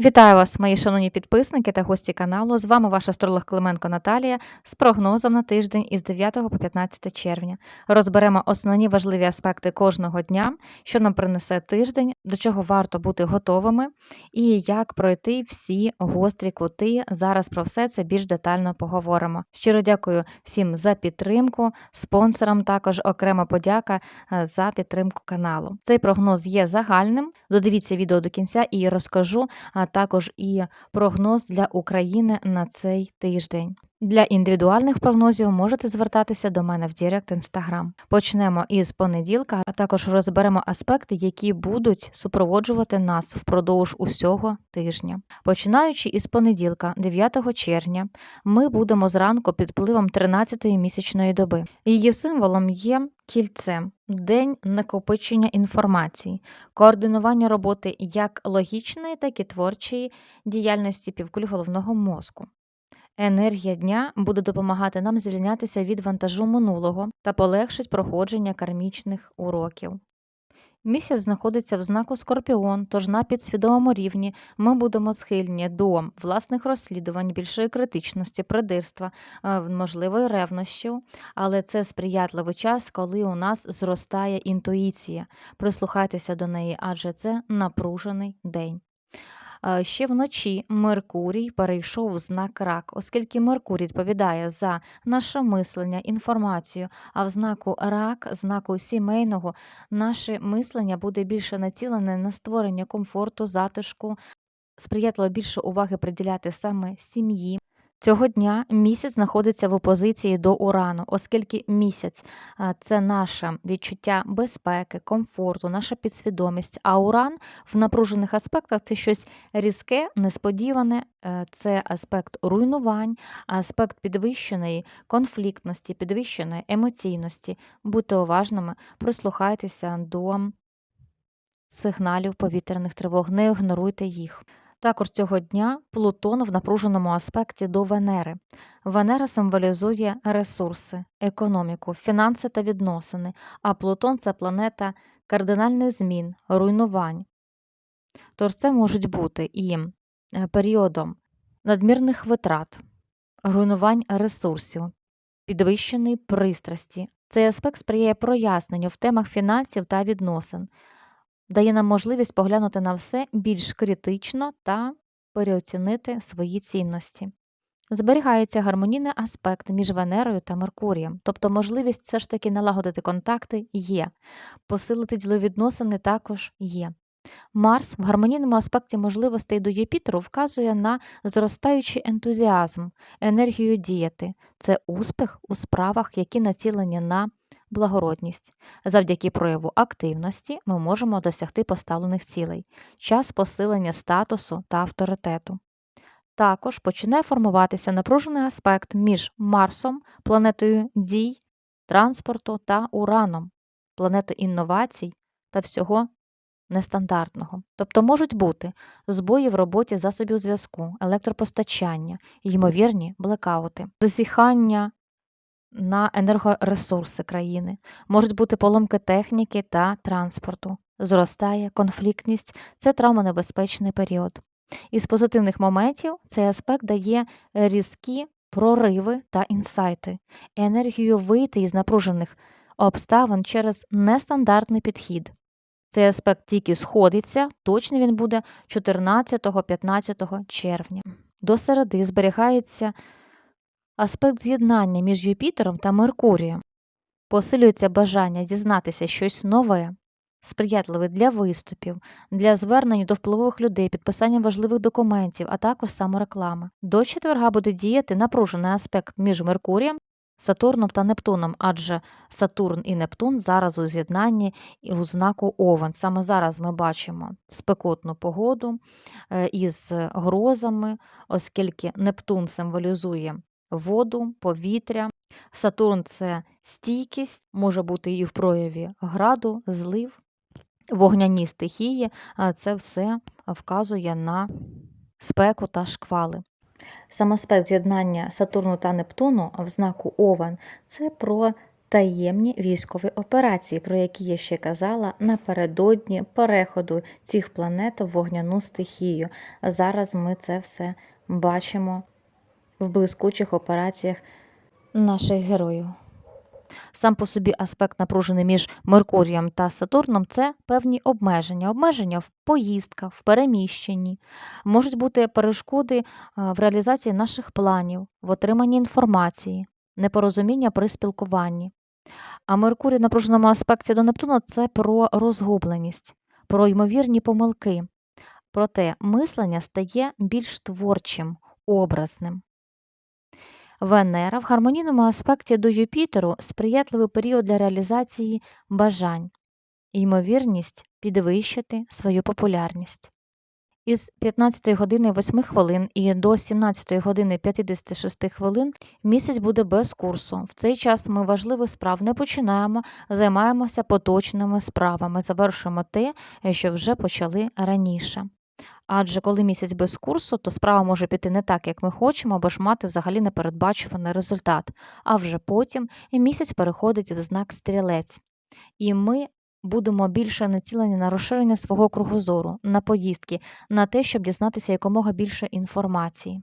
Вітаю вас, мої шановні підписники та гості каналу. З вами ваш астролог Клименко Наталія з прогнозом на тиждень із 9 по 15 червня. Розберемо основні важливі аспекти кожного дня, що нам принесе тиждень, до чого варто бути готовими, і як пройти всі гострі кути. Зараз про все це більш детально поговоримо. Щиро дякую всім за підтримку, спонсорам також окрема подяка е, за підтримку каналу. Цей прогноз є загальним. Додивіться відео до кінця і розкажу а також і прогноз для України на цей тиждень. Для індивідуальних прогнозів можете звертатися до мене в Директ Інстаграм. Почнемо із понеділка, а також розберемо аспекти, які будуть супроводжувати нас впродовж усього тижня. Починаючи із понеділка, 9 червня, ми будемо зранку під впливом 13-ї місячної доби. Її символом є кільце, день накопичення інформації, координування роботи як логічної, так і творчої діяльності півкуль головного мозку. Енергія дня буде допомагати нам звільнятися від вантажу минулого та полегшить проходження кармічних уроків. Місяць знаходиться в знаку Скорпіон, тож на підсвідомому рівні ми будемо схильні до власних розслідувань, більшої критичності, придирства, е, можливої ревнощів, але це сприятливий час, коли у нас зростає інтуїція. Прислухайтеся до неї, адже це напружений день. Е, Ще вночі Меркурій перейшов в знак рак, оскільки Меркурій відповідає за наше мислення, інформацію, а в знаку рак, знаку сімейного, наше мислення буде більше націлене на створення комфорту, затишку, сприятливо більше уваги приділяти саме сім'ї. Цього дня місяць знаходиться в опозиції до урану, оскільки місяць це наше відчуття безпеки, комфорту, наша підсвідомість. А уран в напружених аспектах це щось різке, несподіване, е, це аспект руйнувань, аспект підвищеної конфліктності, підвищеної емоційності. Будьте уважними, прислухайтеся до сигналів повітряних тривог, не ігноруйте їх. Також цього дня Плутон в напруженому аспекті до Венери. Венера символізує ресурси, економіку, фінанси та відносини, а Плутон це планета кардинальних змін, руйнувань. Тож це можуть бути і е, періодом надмірних витрат, руйнувань ресурсів, підвищеної пристрасті. Цей аспект сприяє проясненню в темах фінансів та відносин дає нам можливість поглянути на все більш критично та переоцінити свої цінності. Зберігається гармонійний аспект між Венерою та Меркурієм, тобто можливість все ж таки налагодити контакти є, посилити ділові відносини також є. Марс в гармонійному аспекті можливостей до Юпітеру вказує на зростаючий ентузіазм, енергію діяти. Це успіх у справах, які націлені на благородність. Завдяки прояву активності ми можемо досягти поставлених цілей, час посилення статусу та авторитету. Також починає формуватися напружений аспект між Марсом, планетою дій, транспорту та Ураном, планетою інновацій та всього нестандартного. Тобто можуть бути збої в роботі засобів зв'язку, електропостачання, ймовірні блекаути, засіхання на енергоресурси країни, можуть бути поломки техніки та транспорту. Зростає конфліктність, це травмонебезпечний період. Із позитивних моментів цей аспект дає різкі прориви та інсайти, енергію вийти із напружених обставин через нестандартний підхід. Цей аспект тільки сходиться, точно він буде 14-15 червня. До середи зберігається аспект з'єднання між Юпітером та Меркурієм. Посилюється бажання дізнатися щось нове, сприятливе для виступів, для звернень до впливових людей, підписання важливих документів, а також самореклами. До четверга буде діяти напружений аспект між Меркурієм, Сатурном та Нептуном, адже Сатурн і Нептун зараз у з'єднанні і у знаку Овен. Саме зараз ми бачимо спекотну погоду е, із грозами, оскільки Нептун символізує воду, повітря. Сатурн це стійкість, може бути і в прояві граду, злив, вогняні стихії, а це все вказує на спеку та шквали. Сам аспект з'єднання Сатурну та Нептуну в знаку Овен це про таємні військові операції, про які я ще казала напередодні переходу цих планет в вогняну стихію. Зараз ми це все бачимо в блискучих операціях наших героїв. Сам по собі аспект напружений між Меркурієм та Сатурном це певні обмеження. Обмеження в поїздках, в переміщенні. Можуть бути перешкоди в реалізації наших планів, в отриманні інформації, непорозуміння при спілкуванні. А Меркурій в напруженому аспекті до Нептуну це про розгубленість, про ймовірні помилки. Проте мислення стає більш творчим, образним. Венера в гармонійному аспекті до Юпітеру сприятливий період для реалізації бажань, ймовірність підвищити свою популярність. Із 15 години 8 хвилин і до 17 години 56 хвилин місяць буде без курсу. В цей час ми важливих справ не починаємо, займаємося поточними справами, завершуємо те, що вже почали раніше. Адже коли місяць без курсу, то справа може піти не так, як ми хочемо, або ж мати взагалі непередбачуваний результат. А вже потім місяць переходить в знак стрілець. І ми будемо більше націлені на розширення свого кругозору, на поїздки, на те, щоб дізнатися якомога більше інформації.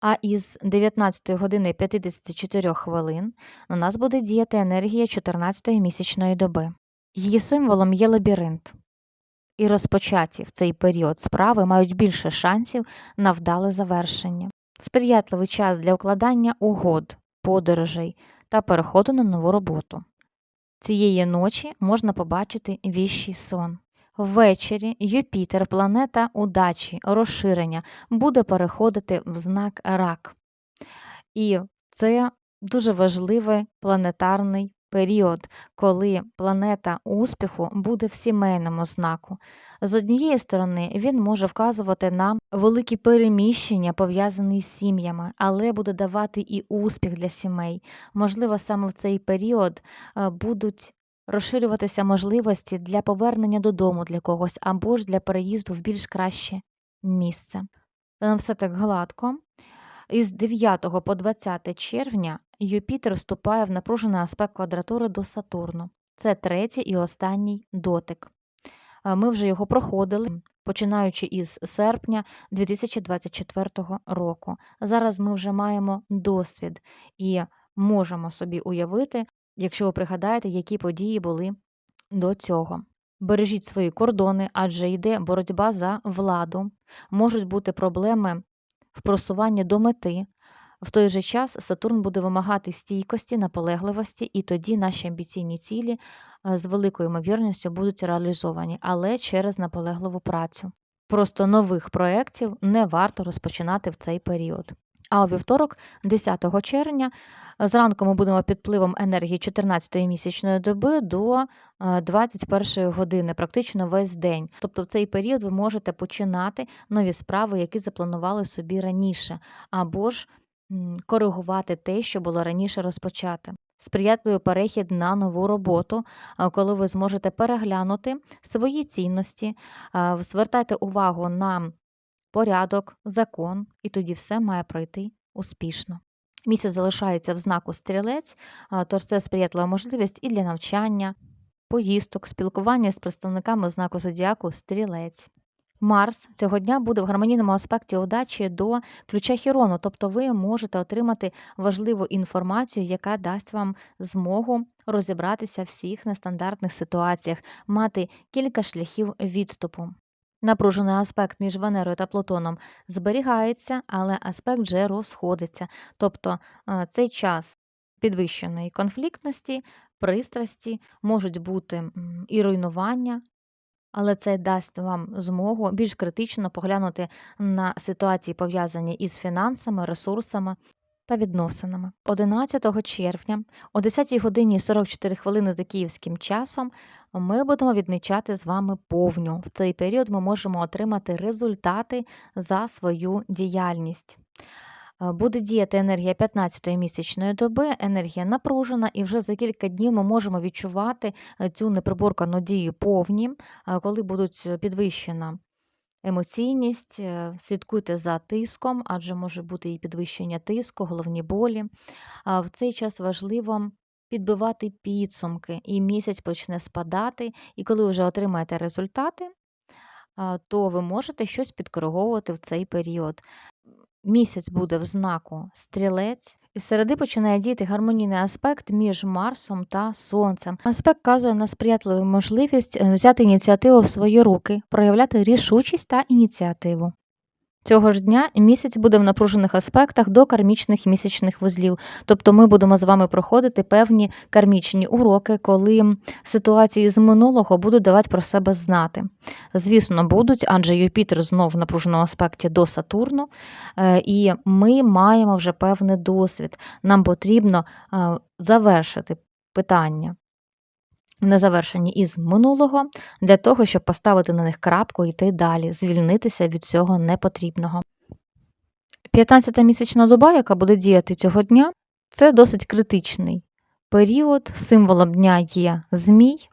А із 19 години 54 хвилин на нас буде діяти енергія 14-ї місячної доби. Її символом є лабіринт. І розпочаті в цей період справи мають більше шансів на вдале завершення. Сприятливий час для укладання угод, подорожей та переходу на нову роботу. Цієї ночі можна побачити віщий сон. Ввечері Юпітер, планета удачі, розширення, буде переходити в знак рак. І це дуже важливий планетарний період, коли планета успіху буде в сімейному знаку. З однієї сторони, він може вказувати на великі переміщення, пов'язані з сім'ями, але буде давати і успіх для сімей. Можливо, саме в цей період е, будуть розширюватися можливості для повернення додому для когось або ж для переїзду в більш краще місце. Та не все так гладко. Із 9 по 20 червня Юпітер вступає в напружений аспект квадратури до Сатурну. Це третій і останній дотик. Ми вже його проходили, починаючи із серпня 2024 року. Зараз ми вже маємо досвід і можемо собі уявити, якщо ви пригадаєте, які події були до цього. Бережіть свої кордони, адже йде боротьба за владу, можуть бути проблеми в просуванні до мети. В той же час Сатурн буде вимагати стійкості, наполегливості, і тоді наші амбіційні цілі е, з великою ймовірністю будуть реалізовані, але через наполегливу працю. Просто нових проєктів не варто розпочинати в цей період. А у вівторок, 10 червня, зранку ми будемо під впливом енергії 14-ї місячної доби до 21-ї години, практично весь день. Тобто в цей період ви можете починати нові справи, які запланували собі раніше, або ж коригувати те, що було раніше розпочате. Сприятливий перехід на нову роботу, коли ви зможете переглянути свої цінності, звертайте увагу на порядок, закон, і тоді все має пройти успішно. Місяць залишається в знаку стрілець, тож це сприятлива можливість і для навчання, поїздок, спілкування з представниками знаку зодіаку стрілець. Марс цього дня буде в гармонійному аспекті удачі до ключа Хірону, тобто ви можете отримати важливу інформацію, яка дасть вам змогу розібратися в всіх нестандартних ситуаціях, мати кілька шляхів відступу. Напружений аспект між Венерою та Плутоном зберігається, але аспект вже розходиться. Тобто е, цей час підвищеної конфліктності, пристрасті, можуть бути і руйнування, але це дасть вам змогу більш критично поглянути на ситуації, пов'язані із фінансами, ресурсами та відносинами. 11 червня о 10 годині 44 хвилини за київським часом ми будемо відмічати з вами повню. В цей період ми можемо отримати результати за свою діяльність. Е, Буде діяти енергія 15-ї місячної доби, енергія напружена, і вже за кілька днів ми можемо відчувати е, цю неприборкану дію повні, е, коли будуть підвищена емоційність. Слідкуйте за тиском, адже може бути і підвищення тиску, головні болі. В цей час важливо підбивати підсумки, і місяць почне спадати. І коли вже отримаєте результати, то ви можете щось підкориговувати в цей період. Місяць буде в знаку стрілець. І середи починає діяти гармонійний аспект між Марсом та Сонцем. Аспект вказує на сприятливу можливість е, взяти ініціативу в свої руки, проявляти рішучість та ініціативу. Цього ж дня місяць буде в напружених аспектах до кармічних місячних вузлів. Тобто ми будемо з вами проходити певні кармічні уроки, коли ситуації з минулого будуть давати про себе знати. Звісно, будуть, адже Юпітер знов в напруженому аспекті до Сатурну, е, і ми маємо вже певний досвід. Нам потрібно е, завершити питання. Незавершені із минулого для того, щоб поставити на них крапку і йти далі, звільнитися від цього непотрібного. 15-та місячна доба, яка буде діяти цього дня, це досить критичний період. Символом дня є змій.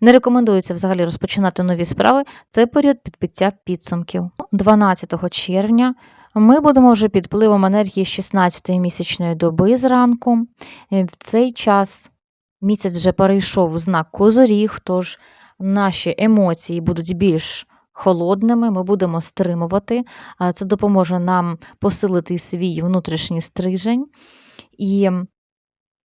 Не рекомендується взагалі розпочинати нові справи. Це період підбиття підсумків. 12 червня ми будемо вже під впливом енергії 16-ї місячної доби зранку. Е, В цей час місяць вже перейшов в знак Козоріг, тож наші емоції будуть більш холодними, ми будемо стримувати. Це допоможе нам посилити свій внутрішній стрижень і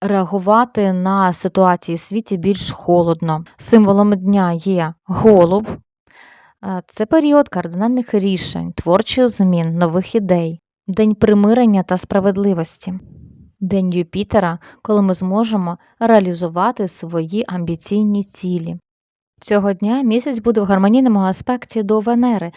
реагувати на ситуації в світі більш холодно. Символом дня є голуб. Це період кардинальних рішень, творчих змін, нових ідей, день примирення та справедливості, день Юпітера, коли ми зможемо реалізувати свої амбіційні цілі. Цього дня місяць буде в гармонійному аспекті до Венери,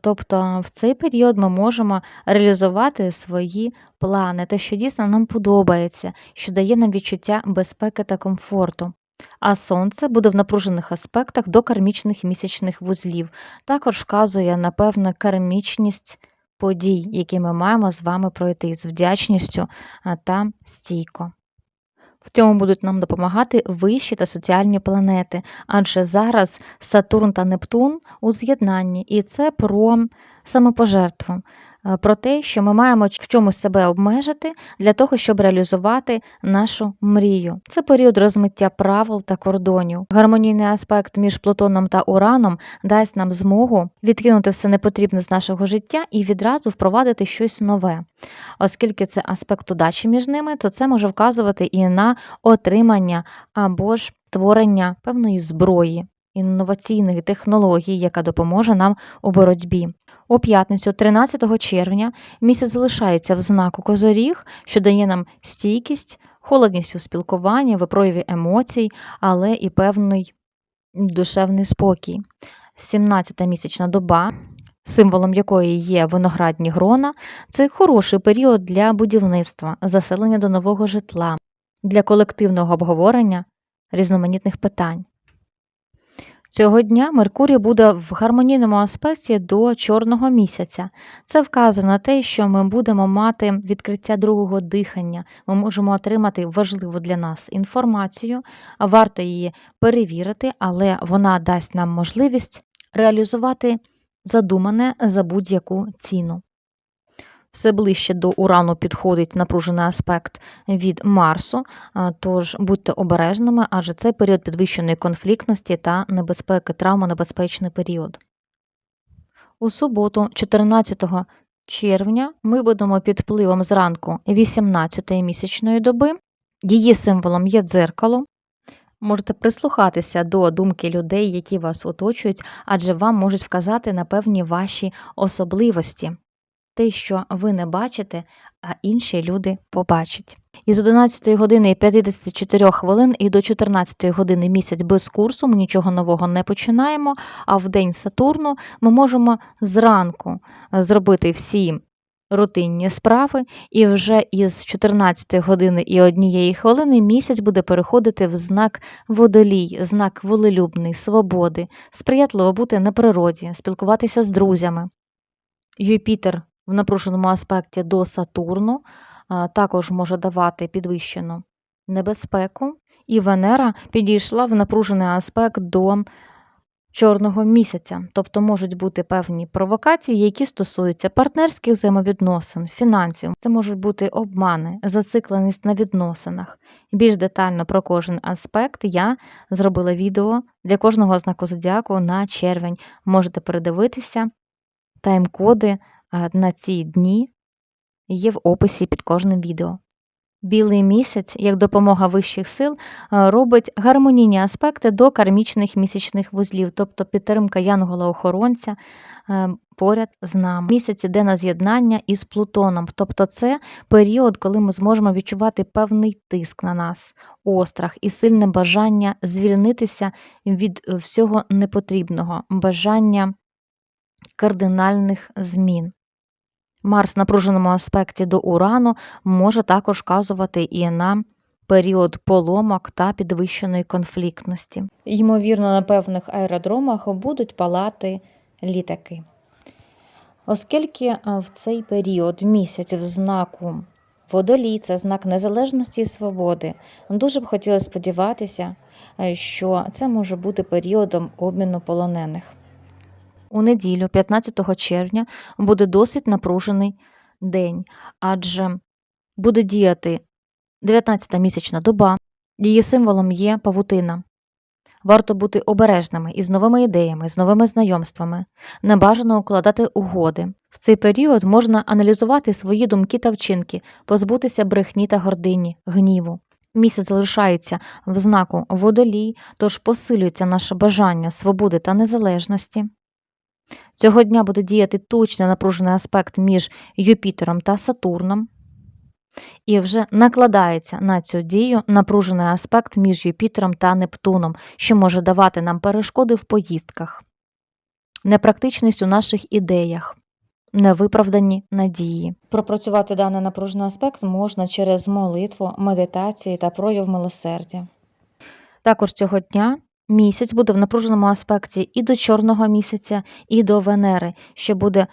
тобто в цей період ми можемо реалізувати свої плани, те, що дійсно нам подобається, що дає нам відчуття безпеки та комфорту. А сонце буде в напружених аспектах до кармічних місячних вузлів. Також вказує на певну кармічність подій, які ми маємо з вами пройти з вдячністю та стійко. В цьому будуть нам допомагати вищі та соціальні планети, адже зараз Сатурн та Нептун у з'єднанні, і це про самопожертву, про те, що ми маємо в чомусь себе обмежити для того, щоб реалізувати нашу мрію. Це період розмиття правил та кордонів. Гармонійний аспект між Плутоном та Ураном дасть нам змогу відкинути все непотрібне з нашого життя і відразу впровадити щось нове. Оскільки це аспект удачі між ними, то це може вказувати і на отримання або ж створення певної зброї, інноваційних технологій, яка допоможе нам у боротьбі. У п'ятницю, 13 червня, місяць залишається в знаку Козоріг, що дає нам стійкість, холодність у спілкуванні, в прояві емоцій, але і певний душевний спокій. 17-та місячна доба, символом якої є виноградні грона, це хороший період для будівництва, заселення до нового житла, для колективного обговорення різноманітних питань. Цього дня Меркурій буде в гармонійному аспекті до чорного місяця. Це вказує на те, що ми будемо мати відкриття другого дихання. Ми можемо отримати важливу для нас інформацію, варто її перевірити, але вона дасть нам можливість реалізувати задумане за будь-яку ціну. Все ближче до Урану підходить напружений аспект від Марсу, тож будьте обережними, адже це період підвищеної конфліктності та небезпеки, травмонебезпечний період. У суботу, 14 червня, ми будемо під впливом зранку 18-ї місячної доби. Її символом є дзеркало. Можете прислухатися до думки людей, які вас оточують, адже вам можуть вказати на певні ваші особливості те, що ви не бачите, а інші люди побачать. Із 11 години 54 хвилин і до 14 години місяць без курсу ми нічого нового не починаємо, а в день Сатурну ми можемо зранку зробити всі рутинні справи, і вже із 14 години і однієї хвилини місяць буде переходити в знак водолій, знак волелюбний, свободи, сприятливо бути на природі, спілкуватися з друзями. Юпітер в напруженому аспекті до Сатурну також може давати підвищену небезпеку, і Венера підійшла в напружений аспект до чорного місяця, тобто можуть бути певні провокації, які стосуються партнерських взаємовідносин, фінансів. Це можуть бути обмани, зацикленість на відносинах. Більш детально про кожен аспект я зробила відео для кожного знаку зодіаку на червень. Можете передивитися тайм-коди на ці дні є в описі під кожним відео. Білий місяць, як допомога вищих сил, робить гармонійні аспекти до кармічних місячних вузлів, тобто підтримка янгола-охоронця поряд з нами. Місяць іде на з'єднання із Плутоном, тобто це період, коли ми зможемо відчувати певний тиск на нас, острах і сильне бажання звільнитися від е, всього непотрібного, бажання кардинальних змін. Марс в напруженому аспекті до Урану може також вказувати і на період поломок та підвищеної конфліктності. Ймовірно, на певних аеродромах будуть палати літаки. Оскільки е, в цей період місяць в знаку водолій це знак незалежності і свободи, дуже б хотіла сподіватися, е, що це може бути періодом обміну полонених. У неділю, 15 червня, буде досить напружений день, адже буде діяти 19-та місячна доба, її символом є павутина. Варто бути обережними із новими ідеями, з новими знайомствами, не бажано укладати угоди. В цей період можна аналізувати свої думки та вчинки, позбутися брехні та гордині, гніву. Місяць залишається в знаку водолій, тож посилюється наше бажання свободи та незалежності. Цього дня буде діяти точно напружений аспект між Юпітером та Сатурном, і вже накладається на цю дію напружений аспект між Юпітером та Нептуном, що може давати нам перешкоди в поїздках, непрактичність у наших ідеях, невиправдані надії. Пропрацювати даний напружений аспект можна через молитву, медитації та прояв милосердя. Також цього дня місяць буде в напруженому аспекті і до чорного місяця, і до Венери, що буде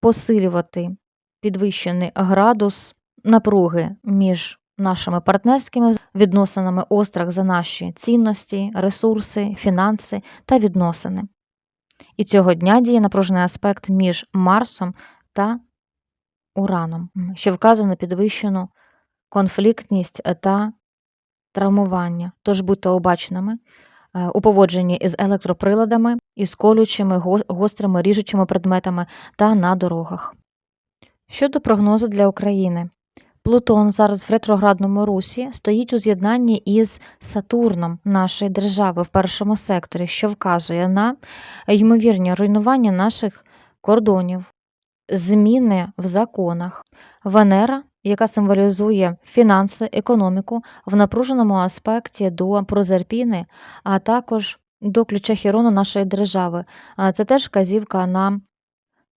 посилювати підвищений градус напруги між нашими партнерськими відносинами, острах за наші цінності, ресурси, фінанси та відносини. І цього дня діє напружений аспект між Марсом та Ураном, що вказує на підвищену конфліктність та травмування. Тож будьте обачними у поводженні із електроприладами, із колючими, гострими, ріжучими предметами та на дорогах. Щодо прогнозу для України. Плутон зараз в ретроградному русі стоїть у з'єднанні із Сатурном нашої держави в першому секторі, що вказує на ймовірні руйнування наших кордонів, зміни в законах. Венера, яка символізує фінанси, економіку, в напруженому аспекті до Прозерпіни, а також до ключа Хірону нашої держави. Це теж вказівка на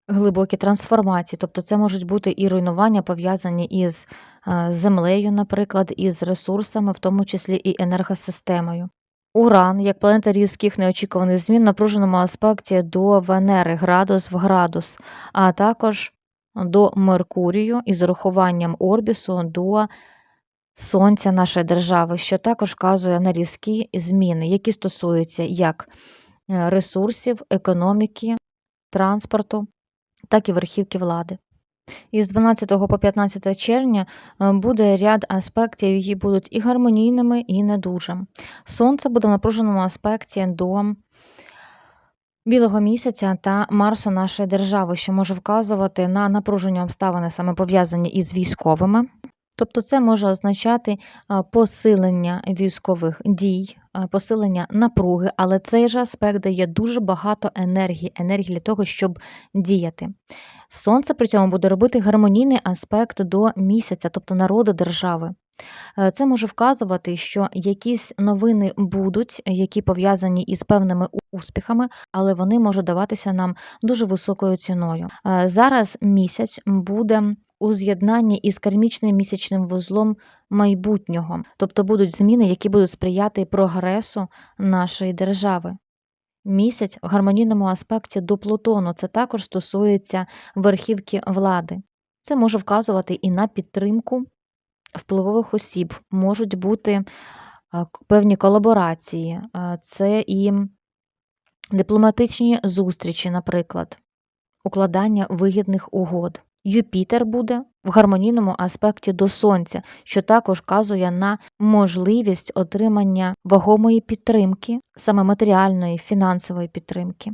глибокі трансформації, тобто це можуть бути і руйнування пов'язані із е, землею, наприклад, із ресурсами, в тому числі і енергосистемою. Уран, як планета різких неочікуваних змін, напруженому аспекті до Венери, градус в градус, а також до Меркурію із урахуванням Орбісу до Сонця нашої держави, що також вказує на різкі зміни, які стосуються як е, ресурсів, економіки, транспорту, так і верхівки влади. Із 12 по 15 червня е, буде ряд аспектів, які будуть і гармонійними, і не дуже. Сонце буде в напруженому аспекті до білого місяця та Марсу нашої держави, що може вказувати на напруження обставини, саме пов'язані із військовими. Тобто це може означати посилення військових дій, посилення напруги, але цей же аспект дає дуже багато енергії, енергії для того, щоб діяти. Сонце при цьому буде робити гармонійний аспект до місяця, тобто народу держави. Е, Це може вказувати, що якісь новини будуть, які пов'язані із певними успіхами, але вони можуть даватися нам дуже високою ціною. Е, Зараз місяць буде у з'єднанні із кармічним місячним вузлом майбутнього, тобто будуть зміни, які будуть сприяти прогресу нашої держави. Місяць в гармонійному аспекті до Плутону це також стосується верхівки влади. Це може вказувати і на підтримку впливових осіб, можуть бути певні колаборації, це і дипломатичні зустрічі, наприклад, укладання вигідних угод. Юпітер буде в гармонійному аспекті до Сонця, що також вказує на можливість отримання вагомої підтримки, саме матеріальної, фінансової підтримки.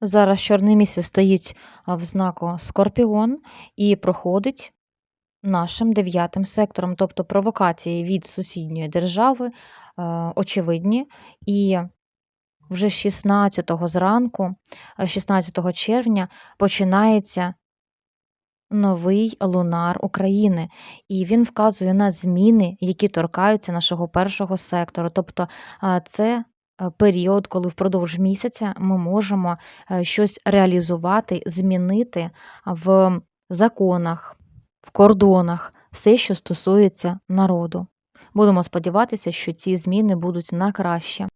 Зараз чорний місяць стоїть в знаку Скорпіон і проходить нашим дев'ятим сектором, тобто провокації від сусідньої держави е, очевидні. І вже 16-го зранку, е, 16 червня, починається новий лунар України, і він вказує на зміни, які торкаються нашого першого сектору. Тобто а, це е, період, коли впродовж місяця ми можемо е, щось реалізувати, змінити в законах, в кордонах, все, що стосується народу. Будемо сподіватися, що ці зміни будуть на краще.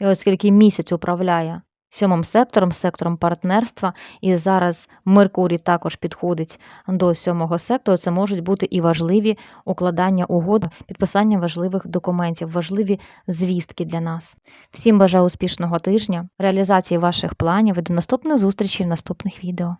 І оскільки місяць управляє сьомим сектором, сектором партнерства, і зараз Меркурій також підходить до сьомого сектору, це можуть бути і важливі укладання угод, підписання важливих документів, важливі звістки для нас. Всім бажаю успішного тижня, реалізації ваших планів і до наступних зустрічей в наступних відео.